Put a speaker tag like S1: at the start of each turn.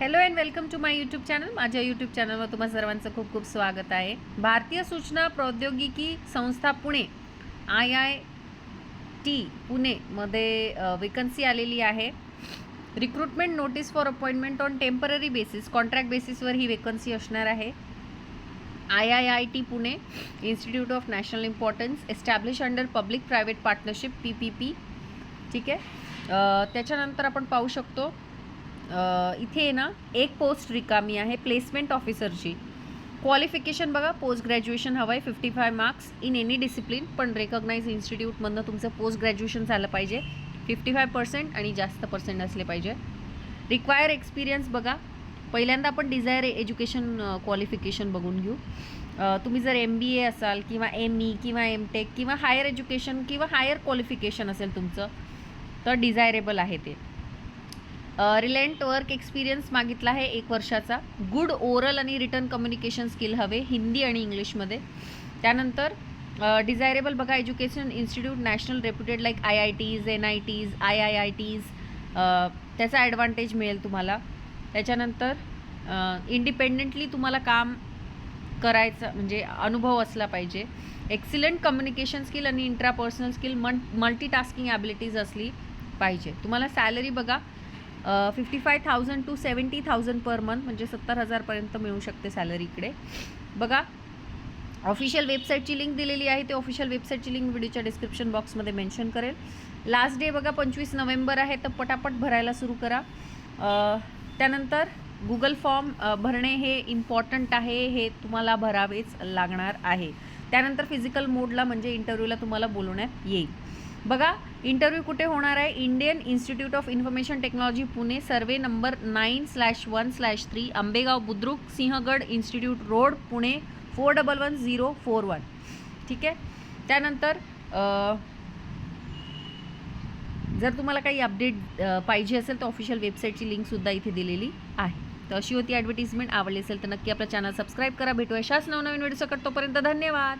S1: Hello and welcome to my YouTube channel माझ्या YouTube चॅनलवर तुम्हा सर्वांचं खूप खूप स्वागत आहे. भारतीय सूचना प्रौद्योगिकी संस्था पुणे आय आय टी पुणेमध्ये वेकन्सी आलेली आहे. Recruitment notice for appointment on temporary basis contract बेसिसवर ही वेकन्सी असणार आहे. I I I T Pune institute of national importance establish under public private partnership P P P ठीक आहे? त्याच्यानंतर आपण पाहू शकतो इथे आहे ना एक पोस्ट रिकामी आहे प्लेसमेंट ऑफिसरची क्वालिफिकेशन बघा पोस्ट ग्रॅज्युएशन हवं आहे fifty five marks in any discipline पण रेकग्नाइज इन्स्टिट्यूटमधनं तुमचं पोस्ट ग्रॅज्युएशन झालं पाहिजे. फिफ्टी फाय पर्सेंट आणि जास्त पर्सेंट असले पाहिजे. रिक्वायर एक्सपिरियन्स बघा. पहिल्यांदा आपण डिझायर एज्युकेशन क्वालिफिकेशन बघून घेऊ. तुम्ही जर एम बी ए असाल किंवा एम ई किंवा एम टेक किंवा हायर एज्युकेशन किंवा हायर क्वालिफिकेशन असेल तुमचं तर डिझायरेबल आहे ते. रिलेंट वर्क एक्सपिरियन्स मागितला आहे एक वर्षाचा. गुड ओरल आणि रिटर्न कम्युनिकेशन स्किल हवे हिंदी आणि इंग्लिशमध्ये. त्यानंतर डिझायरेबल बघा education institute national reputed like I I Ts N I Ts I I I Ts त्याचा ॲडव्हान्टेज मिळेल तुम्हाला. त्याच्यानंतर इंडिपेंडेंटली तुम्हाला काम करायचं म्हणजे अनुभव असला पाहिजे. एक्सिलंट कम्युनिकेशन स्किल आणि इंट्रापर्सनल स्किल मन मल्टीटास्किंग ॲबिलिटीज असली पाहिजे. तुम्हाला सॅलरी बघा fifty five thousand to seventy thousand per month म्हणजे सत्तर हजारपर्यंत मिळू शकते सॅलरी इकडे. बघा ऑफिशियल वेबसाईटची लिंक दिलेली आहे ते ऑफिशियल वेबसाईटची लिंक व्हिडिओच्या डिस्क्रिप्शन बॉक्समध्ये मेन्शन करेल. लास्ट डे बघा पंचवीस नोव्हेंबर आहे तर पटापट भरायला सुरू करा. त्यानंतर गुगल फॉर्म भरणे हे इम्पॉर्टंट आहे हे तुम्हाला भरावेच लागणार आहे. त्यानंतर फिजिकल मोडला म्हणजे इंटरव्ह्यूला तुम्हाला बोलवण्यात येईल. बघा इंटरव्ह्यू कुठे होणार आहे? Indian institute of information technology Pune. Survey number nine slash one slash three Ambegaon Budruk Sinhagad institute road Pune. Four double one zero four one ठीक आहे? त्यानंतर जर तुम्हाला काही अपडेट पाहिजे असेल तर ऑफिशियल वेबसाईटची लिंकसुद्धा इथे दिलेली आहे. तर अशी होती ॲडव्हर्टिजमेंट आवडली असेल तर नक्की आपला चॅनल सबस्क्राईब करा. भेटू अशाच नवनवीन व्हिडिओ सकट तोपर्यंत धन्यवाद.